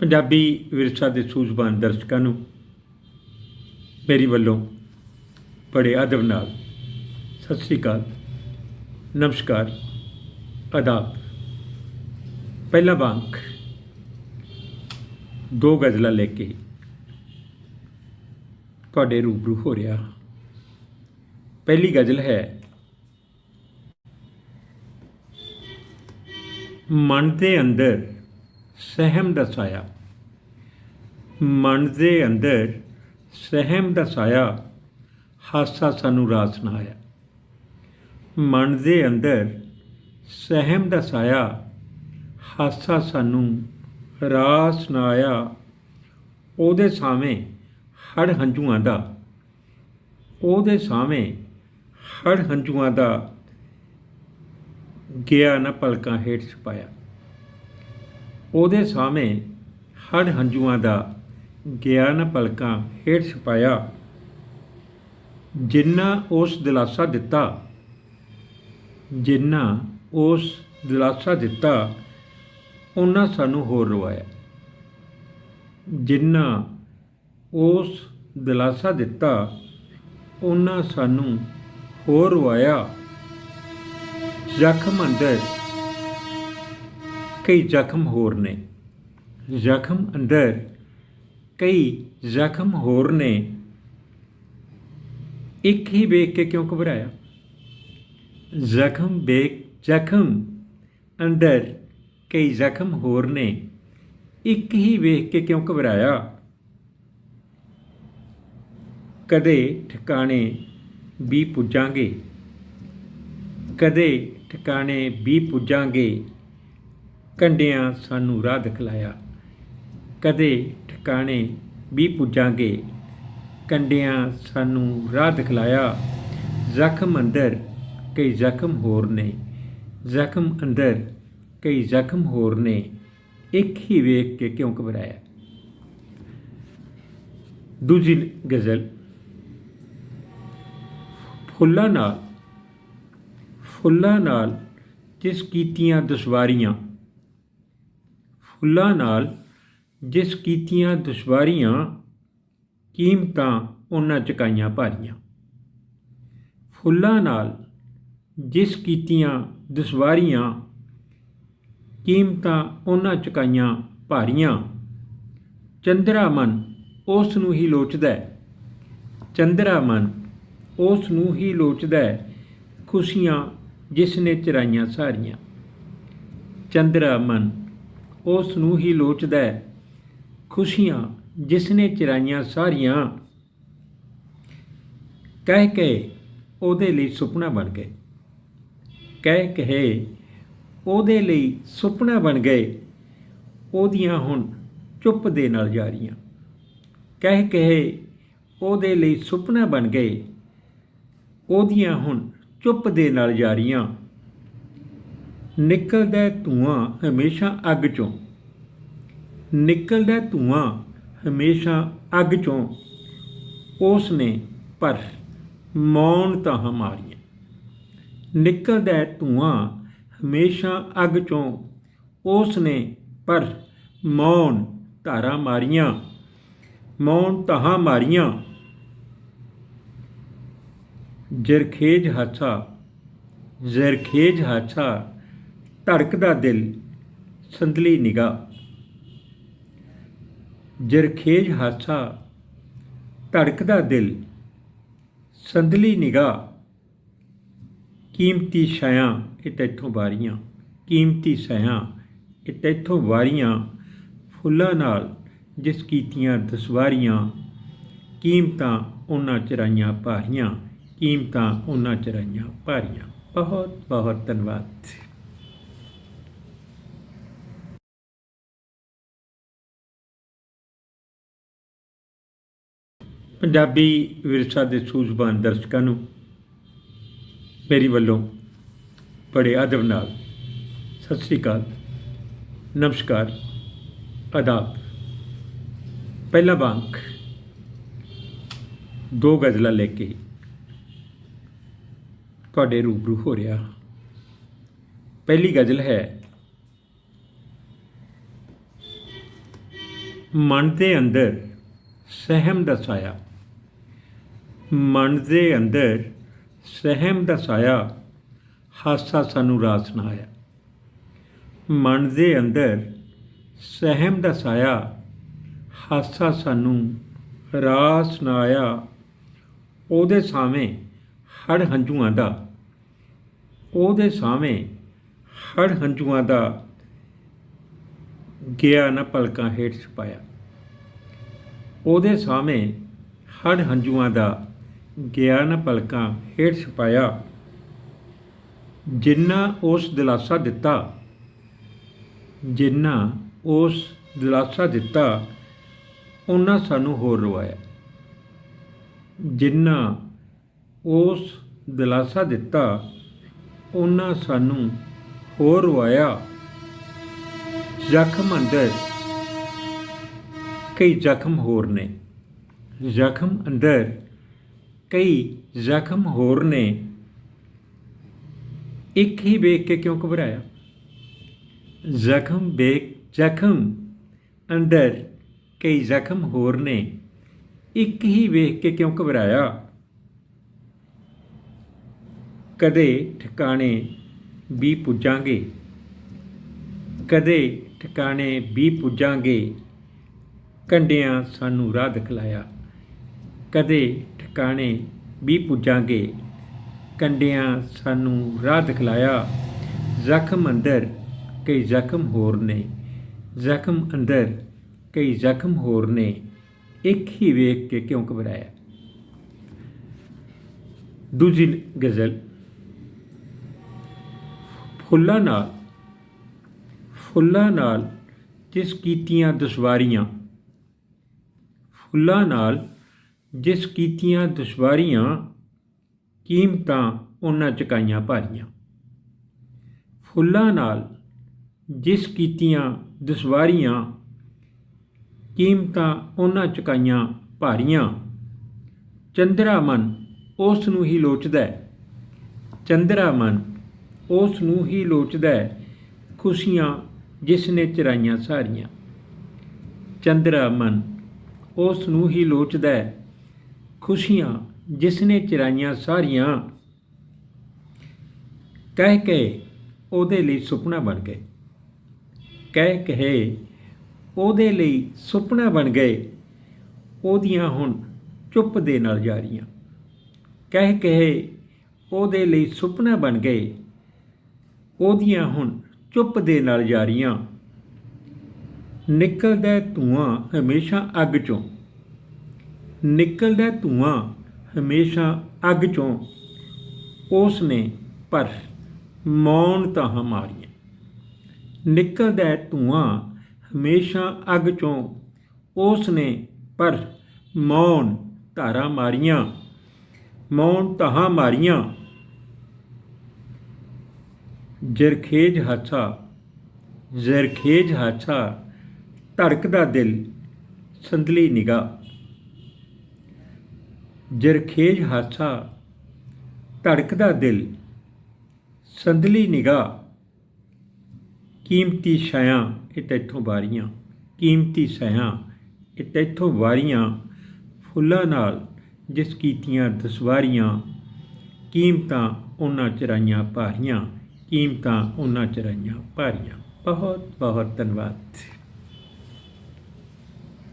ਪੰਜਾਬੀ ਵਿਰਸਾ ਦੇ ਸੂਝਵਾਨ ਦਰਸ਼ਕਾਂ ਨੂੰ ਮੇਰੀ ਵੱਲੋਂ ਬੜੇ ਆਦਬ ਨਾਲ ਸਤਿ ਸ੍ਰੀ ਅਕਾਲ, ਨਮਸਕਾਰ ਆਦਾਬ ਪਹਿਲਾ ਬਾਂਕ ਦੋ ਗਜ਼ਲਾਂ ਲੈ ਕੇ ਤੁਹਾਡੇ ਰੂਬਰੂ ਹੋ ਰਿਹਾ ਹਾਂ। ਪਹਿਲੀ ਗਜ਼ਲ ਹੈ, ਮਨ ਦੇ ਅੰਦਰ ਸਹਿਮ ਦਾ ਸਾਇਆ ਮਨ ਦੇ ਅੰਦਰ ਸਹਿਮ ਦਾ ਸਾਇਆ ਹਾਸਾ ਸਾਨੂੰ ਰਾਸ ਨਾ ਮਨ ਦੇ ਅੰਦਰ ਸਹਿਮ ਦਾ ਸਾਇਆ ਹਾਸਾ ਸਾਨੂੰ ਰਾਸ ਨਾ ਉਹਦੇ ਸਾਹਵੇਂ ਹੜ ਹੰਝੂਆਂ ਦਾ, ਉਹਦੇ ਸਾਹਵੇਂ ਹੜ ਹੰਝੂਆਂ ਦਾ ਗਿਆ ਨਾ ਪਲਕਾਂ ਹੇਠ ਛੁਪਾਇਆ। ਉਹਦੇ ਸਾਹਵੇਂ ਹੜ ਹੰਝੂਆਂ ਦਾ ਗਿਆ ਨਾ ਪਲਕਾਂ ਹੇਠ ਛਪਾਇਆ। ਜਿੰਨਾ ਉਸ ਦਿਲਾਸਾ ਦਿੱਤਾ, ਜਿੰਨਾ ਉਸ ਦਿਲਾਸਾ ਦਿੱਤਾ, ਉਹਨਾਂ ਸਾਨੂੰ ਹੋਰ ਰਵਾਇਆ। ਜਿੰਨਾ ਉਸ ਦਿਲਾਸਾ ਦਿੱਤਾ, ਉਹਨਾਂ ਸਾਨੂੰ ਹੋਰ ਰਵਾਇਆ। ਜ਼ਖਮ ਅੰਦਰ ਕਈ ਜ਼ਖਮ ਹੋਰ ਨੇ। ਜ਼ਖਮ ਅੰਦਰ ਕਈ ਜ਼ਖਮ ਹੋਰ ਨੇ। ਇੱਕ ਹੀ ਵੇਖ ਕੇ ਕਿਉਂ ਘਬਰਾਇਆ? ਜ਼ਖਮ ਵੇਖ, ਜ਼ਖਮ। ਅੰਦਰ ਕਈ ਜ਼ਖਮ ਹੋਰ ਨੇ। ਇੱਕ ਹੀ ਵੇਖ ਕੇ ਕਿਉਂ ਘਬਰਾਇਆ? ਕਦੇ ਠਿਕਾਣੇ ਵੀ ਪੁੱਜਾਂਗੇ। ਕਦੇ ਠਿਕਾਣੇ ਵੀ ਪੁੱਜਾਂਗੇ। ਕੰਡਿਆਂ ਸਾਨੂੰ ਰਾਹ ਦਿਖਲਾਇਆ। ਕਦੇ ਠਿਕਾਣੇ ਵੀ ਪੁੱਜਾਂਗੇ। ਕੰਡਿਆਂ ਸਾਨੂੰ ਰਾਹ ਦਿਖਲਾਇਆ। ਜ਼ਖਮ ਅੰਦਰ ਕਈ ਜ਼ਖਮ ਹੋਰ ਨੇ। ਜ਼ਖਮ ਅੰਦਰ ਕਈ ਜ਼ਖਮ ਹੋਰ ਨੇ। ਇੱਕ ਹੀ ਵੇਖ ਕੇ ਕਿਉਂ ਘਬਰਾਇਆ? ਦੂਜੀ ਗਜ਼ਲ। ਫੁੱਲਾਂ ਨਾਲ ਫੁੱਲਾਂ ਨਾਲ ਜਿਸ ਕੀਤੀਆਂ ਦੁਸ਼ਵਾਰੀਆਂ। ਫੁੱਲਾਂ ਨਾਲ ਜਿਸ ਕੀਤੀਆਂ ਦੁਸ਼ਵਾਰੀਆਂ ਕੀਮਤਾਂ ਉਹਨਾਂ ਚੁਕਾਈਆਂ ਭਾਰੀਆਂ। ਫੁੱਲਾਂ ਨਾਲ ਜਿਸ ਕੀਤੀਆਂ ਦੁਸ਼ਵਾਰੀਆਂ ਕੀਮਤਾਂ ਉਹਨਾਂ ਚੁਕਾਈਆਂ ਭਾਰੀਆਂ, ਚੰਦਰਾ ਮਨ ਉਸ ਨੂੰ ਹੀ ਲੋਚਦਾ ਹੈ। ਚੰਦਰਾ ਮਨ ਉਸ ਨੂੰ ਹੀ ਲੋਚਦਾ ਹੈ, ਖੁਸ਼ੀਆਂ ਜਿਸ ਨੇ ਚਰਾਈਆਂ ਸਾਰੀਆਂ। ਚੰਦਰਾ ਮਨ ਉਸ ਨੂੰ ਹੀ ਲੋਚਦਾ ਹੈ ਖੁਸ਼ੀਆਂ ਜਿਸ ਨੇ ਚਰਾਈਆਂ ਸਾਰੀਆਂ। ਕਹਿ ਕੇ ਉਹਦੇ ਲਈ ਸੁਪਨਾ ਬਣ ਗਏ। ਕਹਿ ਕਹੇ ਉਹਦੇ ਲਈ ਸੁਪਨਾ ਬਣ ਗਏ। ਉਹਦੀਆਂ ਹੁਣ ਚੁੱਪ ਦੇ ਨਾਲ ਜਾਰੀਆਂ ਕਹਿ ਕਹੇ ਉਹਦੇ ਲਈ ਸੁਪਨਾ ਬਣ ਗਏ। ਉਹਦੀਆਂ ਹੁਣ ਚੁੱਪ ਦੇ ਨਾਲ ਜਾਰੀਆਂ ਨਿਕਲਦਾ ਧੂਆਂ ਹਮੇਸ਼ਾ ਅੱਗ ਚੋਂ। ਨਿਕਲਦਾ ਧੂਆਂ ਹਮੇਸ਼ਾ ਅੱਗ ਚੋਂ। ਉਸ ਨੇ ਪਰ ਮੌਨ ਤਾਂ ਹਮਾਰੀਆਂ। ਨਿਕਲਦਾ ਧੂਆਂ ਹਮੇਸ਼ਾ ਅੱਗ ਚੋਂ। ਉਸ ਨੇ ਪਰ ਮੌਨ ਧਾਰਾ ਮਾਰੀਆਂ। ਮੌਨ ਤਹਾਂ ਮਾਰੀਆਂ। ਜਰਖੇਜ ਹਾਛਾ ਜ਼ਰਖੇਜ ਹਾਸਾ ਧੜਕਦਾ ਦਿਲ ਸੰਦਲੀ ਨਿਗਾਹ। ਜਰਖੇਜ ਹਾਸਾ, ਧੜਕਦਾ ਦਿਲ ਸੰਦਲੀ ਨਿਗਾਹ, ਕੀਮਤੀ ਛਾਇਆ, ਇਹ ਤੈਥੋਂ ਵਾਰੀਆਂ, ਕੀਮਤੀ ਛਾਇਆ, ਇਹ ਤੈਥੋਂ ਵਾਰੀਆਂ ਫੁੱਲਾਂ ਨਾਲ ਜਿਸ ਕੀਤੀਆਂ ਦਸਵਾਰੀਆਂ, ਕੀਮਤਾਂ ਉਹਨਾਂ ਚਰਾਈਆਂ ਭਾਰੀਆਂ, ਕੀਮਤਾਂ ਉਹਨਾਂ ਚਰਾਈਆਂ ਭਾਰੀਆਂ। ਬਹੁਤ ਬਹੁਤ ਧੰਨਵਾਦ। ਪੰਜਾਬੀ ਵਿਰਸਾ ਦੇ ਸੂਝਵਾਨ ਦਰਸ਼ਕਾਂ ਨੂੰ ਮੇਰੀ ਵੱਲੋਂ ਬੜੇ ਅਦਬ ਨਾਲ ਸਤਿ ਸ੍ਰੀ ਅਕਾਲ, ਨਮਸਕਾਰ, ਆਦਾਬ। ਪਹਿਲਾ ਬਾਂਕ ਦੋ ਗਜ਼ਲਾਂ ਲੈ ਕੇ ਤੁਹਾਡੇ ਰੂਬਰੂ ਹੋ ਰਿਹਾ ਹਾਂ। ਪਹਿਲੀ ਗਜ਼ਲ ਹੈ, ਮਨ ਦੇ ਅੰਦਰ ਸਹਿਮ ਦਾ ਸਾਇਆ। ਮਨ ਦੇ ਅੰਦਰ ਸਹਿਮ ਦਾ ਸਾਇਆ ਹਾਸਾ ਸਾਨੂੰ ਰਾਸ ਨਾ ਆਇਆ। ਮਨ ਦੇ ਅੰਦਰ ਸਹਿਮ ਦਾ ਸਾਇਆ ਹਾਸਾ ਸਾਨੂੰ ਰਾਸ ਨਾ ਆਇਆ। ਉਹਦੇ ਸਾਹਮਣੇ ਹੜ ਹੰਝੂਆਂ ਦਾ, ਉਹਦੇ ਸਾਹਮਣੇ ਹੜ ਹੰਝੂਆਂ ਦਾ ਗਿਆ ਨਾ ਪਲਕਾਂ ਹੇਠ ਛੁਪਾਇਆ। ਉਹਦੇ ਸਾਹਮਣੇ ਹੜ ਹੰਝੂਆਂ ਦਾ ਗਿਆ ਨਾ ਪਲਕਾਂ ਹੇਠ ਛਪਾਇਆ। ਜਿੰਨਾ ਉਸ ਦਿਲਾਸਾ ਦਿੱਤਾ, ਜਿੰਨਾ ਉਸ ਦਿਲਾਸਾ ਦਿੱਤਾ ਉਹਨਾਂ ਸਾਨੂੰ ਹੋਰ ਰਵਾਇਆ ਜਿੰਨਾ ਉਸ ਦਿਲਾਸਾ ਦਿੱਤਾ ਉਹਨਾਂ ਸਾਨੂੰ ਹੋਰ ਰਵਾਇਆ ਜ਼ਖਮ ਅੰਦਰ ਕਈ ਜ਼ਖਮ ਹੋਰ ਨੇ। ਜ਼ਖਮ ਅੰਦਰ ਕਈ ਜ਼ਖਮ ਹੋਰ ਨੇ। ਇੱਕ ਹੀ ਵੇਖ ਕੇ ਕਿਉਂ ਘਬਰਾਇਆ? ਜ਼ਖਮ ਵੇਖ, ਜ਼ਖਮ। ਅੰਦਰ ਕਈ ਜ਼ਖਮ ਹੋਰ ਨੇ। ਇੱਕ ਹੀ ਵੇਖ ਕੇ ਕਿਉਂ ਘਬਰਾਇਆ? ਕਦੇ ਠਿਕਾਣੇ ਵੀ ਪੁੱਜਾਂਗੇ। ਕਦੇ ਠਿਕਾਣੇ ਵੀ ਪੁੱਜਾਂਗੇ। ਕੰਡਿਆਂ ਸਾਨੂੰ ਰਾਹ ਦਿਖਲਾਇਆ। ਕਦੇ ਠਿਕਾਣੇ ਵੀ ਪੁੱਜਾਂਗੇ। ਕੰਡਿਆਂ ਸਾਨੂੰ ਰਾਹ ਦਿਖਲਾਇਆ। ਜ਼ਖਮ ਅੰਦਰ ਕਈ ਜ਼ਖਮ ਹੋਰ ਨੇ। ਜ਼ਖਮ ਅੰਦਰ ਕਈ ਜ਼ਖਮ ਹੋਰ ਨੇ। ਇੱਕ ਹੀ ਵੇਖ ਕੇ ਕਿਉਂ ਘਬਰਾਇਆ? ਦੂਜੀ ਗਜ਼ਲ। ਫੁੱਲਾਂ ਨਾਲ ਫੁੱਲਾਂ ਨਾਲ ਜਿਸ ਕੀਤੀਆਂ ਦੁਸ਼ਵਾਰੀਆਂ। ਫੁੱਲਾਂ ਨਾਲ ਜਿਸ ਕੀਤੀਆਂ ਦੁਸ਼ਵਾਰੀਆਂ ਕੀਮਤਾਂ ਉਹਨਾਂ ਚੁਕਾਈਆਂ ਭਾਰੀਆਂ। ਫੁੱਲਾਂ ਨਾਲ ਜਿਸ ਕੀਤੀਆਂ ਦੁਸ਼ਵਾਰੀਆਂ ਕੀਮਤਾਂ ਉਹਨਾਂ ਚੁਕਾਈਆਂ ਭਾਰੀਆਂ, ਚੰਦਰਾ ਮਨ ਉਸ ਨੂੰ ਹੀ ਲੋਚਦਾ ਹੈ। ਚੰਦਰਾ ਮਨ ਉਸ ਨੂੰ ਹੀ ਲੋਚਦਾ ਹੈ, ਖੁਸ਼ੀਆਂ ਜਿਸ ਨੇ ਚਰਾਈਆਂ ਸਾਰੀਆਂ। ਚੰਦਰਾ ਮਨ ਉਸ ਨੂੰ ਹੀ ਲੋਚਦਾ ਹੈ ਖੁਸ਼ੀਆਂ ਜਿਸ ਨੇ ਚਰਾਈਆਂ ਸਾਰੀਆਂ, ਕਹਿ ਕੇ ਉਹਦੇ ਲਈ ਸੁਪਨਾ ਬਣ ਗਏ। ਕਹਿ ਕਹੇ ਉਹਦੇ ਲਈ ਸੁਪਨਾ ਬਣ ਗਏ, ਉਹਦੀਆਂ ਹੁਣ ਚੁੱਪ ਦੇ ਨਾਲ ਜਾਰੀਆਂ ਕਹਿ ਕਹੇ ਉਹਦੇ ਲਈ ਸੁਪਨਾ ਬਣ ਗਏ, ਉਹਦੀਆਂ ਹੁਣ ਚੁੱਪ ਦੇ ਨਾਲ ਜਾਰੀਆਂ ਨਿਕਲਦਾ ਧੂਆਂ ਹਮੇਸ਼ਾ ਅੱਗ ਚੋਂ। ਨਿਕਲਦਾ ਧੂਆਂ ਹਮੇਸ਼ਾ ਅੱਗ ਚੋਂ। ਉਸ ਨੇ ਪਰ ਮੌਨ ਤਾਂ ਹਮਾਰੀਆਂ ਨਿਕਲਦਾ ਧੂਆਂ ਹਮੇਸ਼ਾ ਅੱਗ ਚੋਂ। ਉਸ ਨੇ ਪਰ ਮੌਨ ਧਾਰਾ ਮਾਰੀਆਂ। ਮੌਨ ਤਹਾਂ ਮਾਰੀਆਂ। ਜਰਖੇਜ ਹਾਛਾ ਜ਼ਰਖੇਜ ਹਾਸਾ ਧੜਕਦਾ ਦਿਲ ਸੰਦਲੀ ਨਿਗਾਹ। ਜਰਖੇਜ ਹਾਸਾ ਧੜਕਦਾ ਦਿਲ। ਸੰਦਲੀ ਨਿਗਾਹ। ਕੀਮਤੀ ਸ਼ਾਇਆਂ ਇਹ ਤੈਥੋਂ ਵਾਰੀਆਂ। ਕੀਮਤੀ ਸ਼ਾਇਆਂ ਇਹ ਤੈਥੋਂ ਵਾਰੀਆਂ ਫੁੱਲਾਂ ਨਾਲ ਜਿਸ ਕੀਤੀਆਂ ਦਸਵਾਰੀਆਂ। ਕੀਮਤਾਂ ਉਹਨਾਂ ਚਰਾਈਆਂ ਭਾਰੀਆਂ। ਕੀਮਤਾਂ ਉਹਨਾਂ ਚਰਾਈਆਂ ਭਾਰੀਆਂ। ਬਹੁਤ ਬਹੁਤ ਧੰਨਵਾਦ।